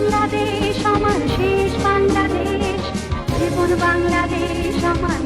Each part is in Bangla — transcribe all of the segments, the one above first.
বাংলাদেশ আমার শেষ বাংলাদেশ। জীবন বাংলাদেশ আমার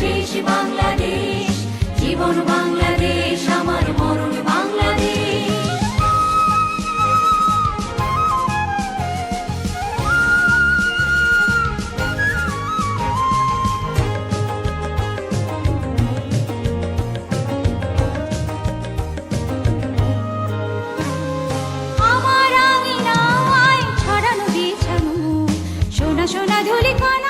শেষ বাংলাদেশ। জীবন বাংলাদেশ আমার মরণ বাংলাদেশ। সোনা ধুলি কণা